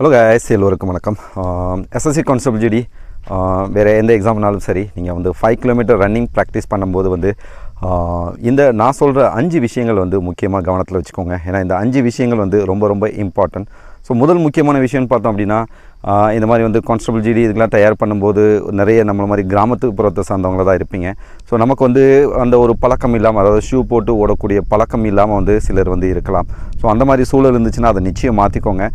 Hello guys. எல்லோருக்கும் வணக்கம். SSC constable GT வேறு எந்த எக்ஸாம்னாலும் சரி நீங்கள் வந்து ஃபைவ் கிலோமீட்டர் ரன்னிங் ப்ராக்டிஸ் பண்ணும்போது வந்து இந்த நான் சொல்கிற அஞ்சு விஷயங்கள் வந்து முக்கியமாக கவனத்தில் வச்சுக்கோங்க. ஏன்னா இந்த அஞ்சு விஷயங்கள் வந்து ரொம்ப ரொம்ப இம்பார்ட்டன்ட் ஸோ முதல் முக்கியமான விஷயம்னு பார்த்தோம் அப்படின்னா இந்த மாதிரி வந்து கான்ஸ்டபிள் ஜிடி இதுக்கெல்லாம் தயார் பண்ணும்போது நிறைய நம்மள மாதிரி கிராமத்துப்புறத்தை சார்ந்தவங்க தான் இருப்பீங்க. ஸோ நமக்கு வந்து அந்த ஒரு பழக்கம் இல்லாமல் அதாவது ஷூ போட்டு ஓடக்கூடிய பழக்கம் இல்லாமல் வந்து சிலர் வந்து இருக்கலாம். ஸோ அந்த மாதிரி சூழல் இருந்துச்சுன்னா அதை நிச்சயம் மாற்றிக்கோங்க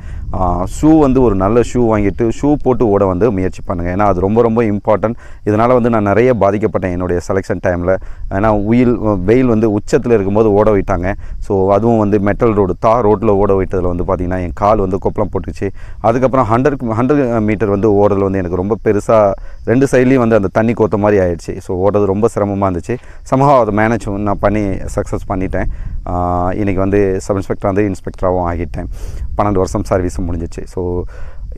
ஷூ வந்து ஒரு நல்ல ஷூ வாங்கிட்டு ஷூ போட்டு ஓட வந்து முயற்சி பண்ணுங்கள் ஏன்னா அது ரொம்ப ரொம்ப இம்பார்ட்டன்ட் இதனால் வந்து நான் நிறைய பாதிக்கப்பட்டேன் என்னுடைய செலெக்ஷன் டைமில் ஏன்னா உயில் வெயில் வந்து உச்சத்தில் இருக்கும்போது ஓட விட்டாங்க. ஸோ அதுவும் வந்து மெட்டல் ரோடு தார் ரோட்டில் ஓட விட்டதில் வந்து பார்த்திங்கன்னா என் கால் வந்து கொப்பளம் போட்டுச்சு. அதுக்கப்புறம் ஹண்ட்ரட் ஹண்ட்ரட் மீட்டர் uh, வந்து ஓடுறதுல வந்து எனக்கு ரொம்ப பெருசாக ரெண்டு சைட்லேயும் வந்து அந்த தண்ணி கோத்த மாதிரி ஆயிடுச்சு. ஸோ ஓடுறது ரொம்ப சிரமமாக இருந்துச்சு. சமூகம் அதை மேனேஜ் நான் பண்ணி சக்ஸஸ் பண்ணிட்டேன். இன்றைக்கி வந்து சப் இன்ஸ்பெக்டர் வந்து இன்ஸ்பெக்டராகவும் ஆகிட்டேன். பன்னெண்டு வருஷம் சர்வீஸும் முடிஞ்சிச்சு. ஸோ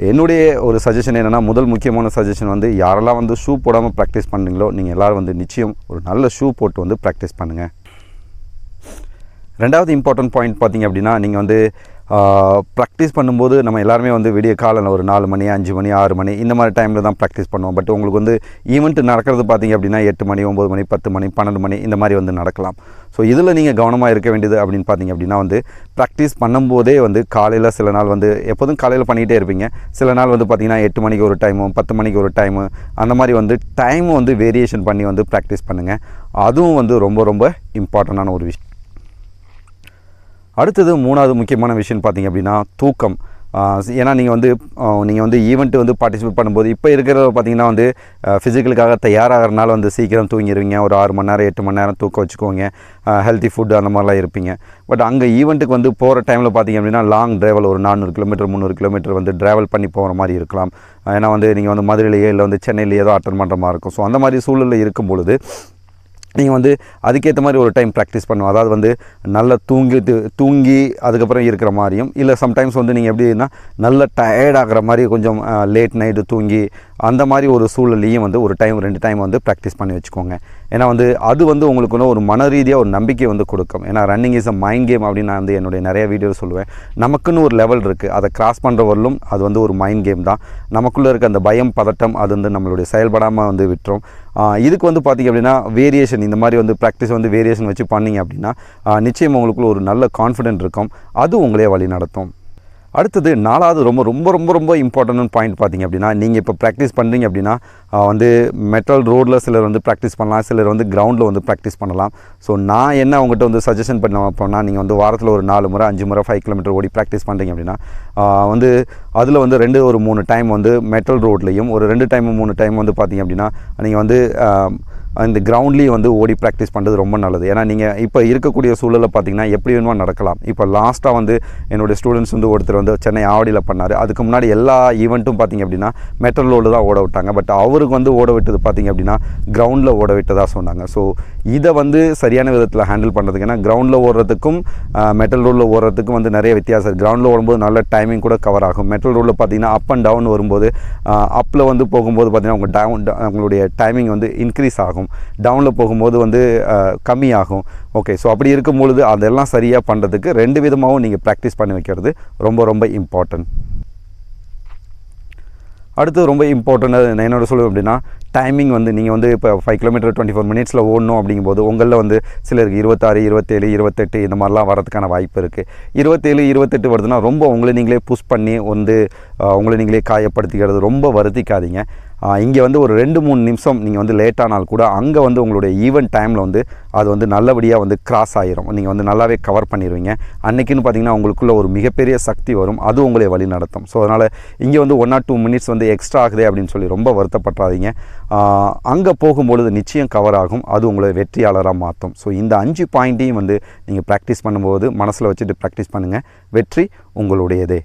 என்னுடைய ஒரு சஜஷன் என்னென்னா முதல் முக்கியமான சஜஷன் வந்து யாரெல்லாம் வந்து ஷூ போடாமல் ப்ராக்டிஸ் பண்ணுறீங்களோ நீங்கள் எல்லோரும் வந்து நிச்சயம் ஒரு நல்ல ஷூ போட்டு வந்து ப்ராக்டிஸ் பண்ணுங்கள் ரெண்டாவது இம்பார்ட்டன்ட் பாயிண்ட் பார்த்தீங்க அப்படின்னா நீங்கள் வந்து ப்ராக்டிஸ் பண்ணும்போது நம்ம எல்லாருமே வந்து விடிய காலையில் ஒரு நாலு மணி அஞ்சு மணி ஆறு மணி இந்த மாதிரி டைமில் தான் ப்ராக்டிஸ் பண்ணுவோம். பட் உங்களுக்கு வந்து ஈவெண்ட் நடக்கிறது பார்த்தீங்க அப்படின்னா எட்டு மணி ஒம்பது மணி பத்து மணி பன்னெண்டு மணி இந்த மாதிரி வந்து நடக்கலாம். ஸோ இதில் நீங்கள் கவனமாக இருக்க வேண்டியது அப்படின்னு பார்த்தீங்க அப்படின்னா வந்து ப்ராக்டிஸ் பண்ணும்போதே வந்து காலையில் சில நாள் வந்து எப்போதும் காலையில் பண்ணிகிட்டே இருப்பீங்க. சில நாள் வந்து பார்த்திங்கன்னா எட்டு மணிக்கு ஒரு டைமு பத்து மணிக்கு ஒரு டைமு அந்த மாதிரி வந்து டைம் வந்து வேரியேஷன் பண்ணி வந்து ப்ராக்டிஸ் பண்ணுங்கள் அதுவும் வந்து ரொம்ப ரொம்ப இம்பார்ட்டண்ட்டான ஒரு விஷயம். அடுத்தது மூணாவது முக்கியமான விஷயம் பார்த்தீங்க அப்படின்னா தூக்கம். ஏன்னா நீங்கள் வந்து நீங்கள் வந்து ஈவெண்ட்டு வந்து பார்ட்டிசிபேட் பண்ணும்போது இப்போ இருக்கிற பார்த்தீங்கன்னா வந்து ஃபிசிக்கலுக்காக தயாராகிறனால வந்து சீக்கிரம் தூங்கிடுவீங்க ஒரு ஆறு மணி நேரம் எட்டு மணி நேரம் தூக்க வச்சுக்கோங்க. ஹெல்த்தி ஃபுட் அந்த மாதிரிலாம் இருப்பீங்க. பட் அங்கே ஈவெண்ட்டுக்கு வந்து போகிற டைமில் பார்த்தீங்க அப்படின்னா லாங் ட்ராவல் ஒரு நானூறு கிலோமீட்டர் முந்நூறு கிலோமீட்டர் வந்து ட்ராவல் பண்ணி போகிற மாதிரி இருக்கலாம். ஏன்னா வந்து நீங்கள் வந்து மதுரையிலேயே இல்லை வந்து சென்னையிலேயே ஏதோ அட்டன் பண்ணுற மாதிரி இருக்கும். ஸோ அந்த மாதிரி சூழலில் இருக்கும் பொழுது நீங்கள் வந்து அதுக்கேற்ற மாதிரி ஒரு டைம் ப்ராக்டிஸ் பண்ணுவோம் அதாவது வந்து நல்லா தூங்கி தூங்கி அதுக்கப்புறம் இருக்கிற மாதிரியும் இல்லை சம்டைம்ஸ் வந்து நீங்கள் எப்படின்னா நல்ல டயர்ட் ஆகிற மாதிரி கொஞ்சம் லேட் நைட்டு தூங்கி அந்த மாதிரி ஒரு சூழல்லையும் வந்து ஒரு டைம் ரெண்டு டைம் வந்து ப்ராக்டிஸ் பண்ணி வச்சுக்கோங்க. ஏன்னா வந்து அது வந்து உங்களுக்கு ஒரு மன ரீதியாக ஒரு நம்பிக்கை வந்து கொடுக்கும். ஏன்னா running is a mind game அப்படின்னு நான் வந்து என்னுடைய நிறைய வீடியோ சொல்லுவேன். நமக்குன்னு ஒரு லெவல் இருக்குது அதை கிராஸ் பண்ணுறவர்களும் அது வந்து ஒரு மைண்ட் கேம் தான். நமக்குள்ளே இருக்க அந்த பயம் பதட்டம் அது வந்து நம்மளுடைய செயல்படாமல் வந்து விட்டுரும். இதுக்கு வந்து பார்த்திங்க அப்படின்னா வேரியேஷன் இந்த மாதிரி வந்து ப்ராக்டிஸ் வந்து வேரியேஷன் வச்சு பண்ணிங்க அப்படின்னா நிச்சயம் உங்களுக்குள்ள ஒரு நல்ல கான்ஃபிடென்ட் இருக்கும். அது உங்களே வழி நடத்தும் அடுத்தது நாலாவது ரொம்ப ரொம்ப ரொம்ப ரொம்ப இம்பார்ட்டன்ட் பாயிண்ட் பார்த்தீங்க அப்படின்னா நீங்கள் இப்போ ப்ராக்டிஸ் பண்ணுறீங்க அப்படின்னா வந்து மெட்டல் ரோடில் சிலர் வந்து ப்ராக்டிஸ் பண்ணலாம் சிலர் வந்து கிரவுண்டில் வந்து ப்ராக்டிஸ் பண்ணலாம். ஸோ நான் என்ன அவங்ககிட்ட வந்து சஜஷன் பண்ண வைப்பேன்னா நீங்கள் வந்து வாரத்தில் ஒரு நாலு முறை அஞ்சு முறை ஃபைவ் கிலோமீட்டர் ஓடி ப்ராக்டிஸ் பண்ணுறீங்க அப்படின்னா வந்து அதில் வந்து ரெண்டு ஒரு மூணு டைம் வந்து மெட்டல் ரோட்லேயும் ஒரு ரெண்டு டைம் மூணு டைம் வந்து பார்த்தீங்க அப்படின்னா நீங்கள் வந்து இந்த கிரவுண்ட்லேயும் வந்து ஓடி ப்ராக்டிஸ் பண்ணுறது ரொம்ப நல்லது. ஏன்னா நீங்கள் இப்போ இருக்கக்கூடிய சூழலில் பார்த்தீங்கன்னா எப்படி வேணுமோ நடக்கலாம். இப்போ லாஸ்ட்டாக வந்து என்னுடைய ஸ்டூடெண்ட்ஸ் வந்து ஒருத்தர் வந்து சென்னை ஆவடியில் பண்ணார். அதுக்கு முன்னாடி எல்லா ஈவெண்ட்டும் பார்த்தீங்க அப்படின்னா மெட்டல் ரோடு தான் ஓட விட்டாங்க. பட் அவருக்கு வந்து ஓட விட்டது பார்த்தீங்க அப்படின்னா கிரவுண்டில் ஓட விட்டதாக சொன்னாங்க. ஸோ இதை வந்து சரியான விதத்தில் ஹேண்டில் பண்ணுறதுக்கு ஏன்னா கிரவுண்டில் ஓடுறதுக்கும் மெட்டல் ரோடில் ஓடுறதுக்கும் வந்து நிறைய வித்தியாசம் கிரவுண்டில் ஓடும்போது நல்ல டைமிங் கூட கவர் ஆகும். மெட்டல் ரோடில் பார்த்தீங்கன்னா அப் அண்ட் டவுன் வரும்போது அப்பில் வந்து போகும்போது பார்த்திங்கன்னா உங்கள் டவுன் உங்களுடைய டைமிங் வந்து இன்க்ரீஸ் ஆகும். டவுனில் போகும்போது வந்து கம்மியாகும். ஓகே ஸோ அப்படி இருக்கும் பொழுது அதெல்லாம் சரியாக பண்ணுறதுக்கு ரெண்டு விதமாகவும் நீங்கள் ப்ராக்டிஸ் பண்ணி வைக்கிறது ரொம்ப ரொம்ப இம்பார்ட்டன்ட் அடுத்து ரொம்ப இம்பார்ட்டண்ட்டாக நான் என்னோட சொல்லுவேன் அப்படின்னா டைமிங் வந்து நீங்கள் வந்து இப்போ ஃபைவ் கிலோமீட்டர் டுவெண்ட்டி ஃபோர் மினிட்ஸில் ஓடணும் அப்படிங்கும்போது உங்களில் வந்து சிலருக்கு இருபத்தாறு இருபத்தேழு இருபத்தெட்டு இந்த மாதிரிலாம் வரதுக்கான வாய்ப்பு இருக்குது இருபத்தேழு இருபத்தெட்டு வருதுன்னா ரொம்ப உங்களை நீங்களே புஷ் பண்ணி வந்து உங்களை நீங்களே காயப்படுத்திக்கிறது ரொம்ப வருத்திக்காதீங்க. இங்கே வந்து ஒரு ரெண்டு மூணு நிமிஷம் நீங்கள் வந்து லேட்டானால் கூட அங்கே வந்து உங்களுடைய ஈவெண்ட் டைமில் வந்து அது வந்து நல்லபடியாக வந்து கிராஸ் ஆகிரும் நீங்கள் வந்து நல்லாவே கவர் பண்ணிடுவீங்க அன்றைக்கின்னு பார்த்தீங்கன்னா உங்களுக்குள்ளே ஒரு மிகப்பெரிய சக்தி வரும். அது உங்களை வழி நடத்தும் ஸோ அதனால் இங்கே வந்து ஒன் ஆர் டூ மினிட்ஸ் வந்து எக்ஸ்ட்ரா ஆகுதே அப்படின்னு சொல்லி ரொம்ப வருத்தப்படாதீங்க. அங்கே போகும்பொழுது நிச்சயம் கவர் ஆகும். அது உங்களை வெற்றியாளராக மாற்றும் ஸோ இந்த அஞ்சு பாயிண்ட்டையும் வந்து நீங்கள் ப்ராக்டிஸ் பண்ணும்போது மனசில் வச்சுட்டு ப்ராக்டிஸ் பண்ணுங்கள் வெற்றி உங்களுடையதே.